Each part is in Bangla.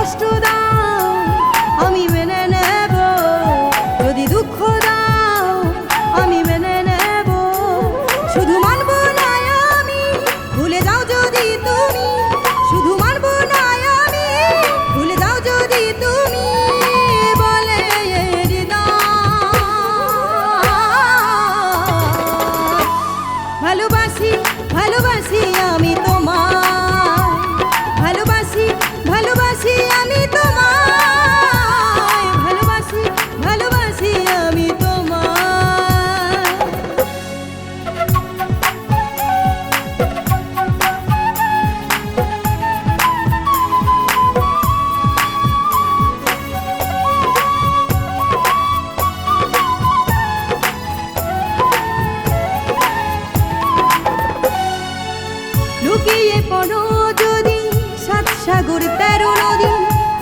কষ্ট দাও, আমি মেনে নেব। যদি দুঃখ দাও, আমি মেনে নেব। শুধু মানব না আমি, ভুলে যাও যদি তুমি। শুধু মানব না আমি, ভুলে যাও যদি তুমি। বলে ভালোবাসি ভালোবাসি আমি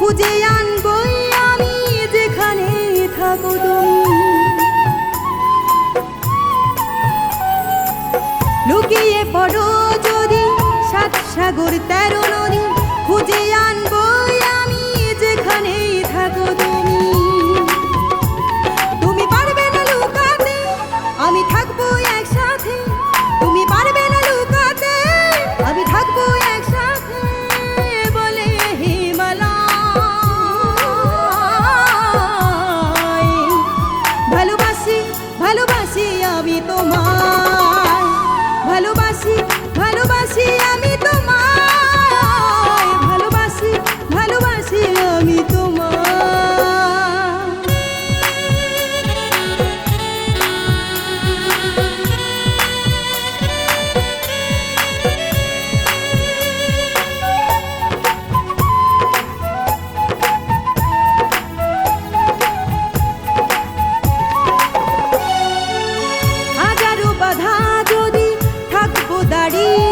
খুঁজে আনবই আমি যেখানে থাকো তুমি। লুকিয়ে পড়ো যদি সাত সাগর তেরো বাড়ি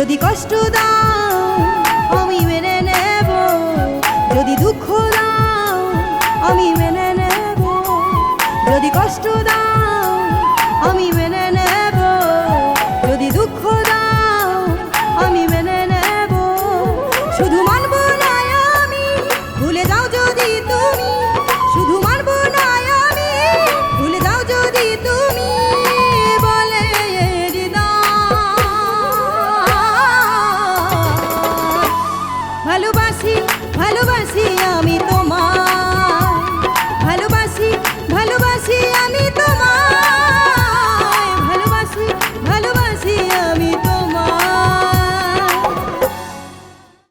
যদি কষ্ট দাও ভালোবাসি আমি তো।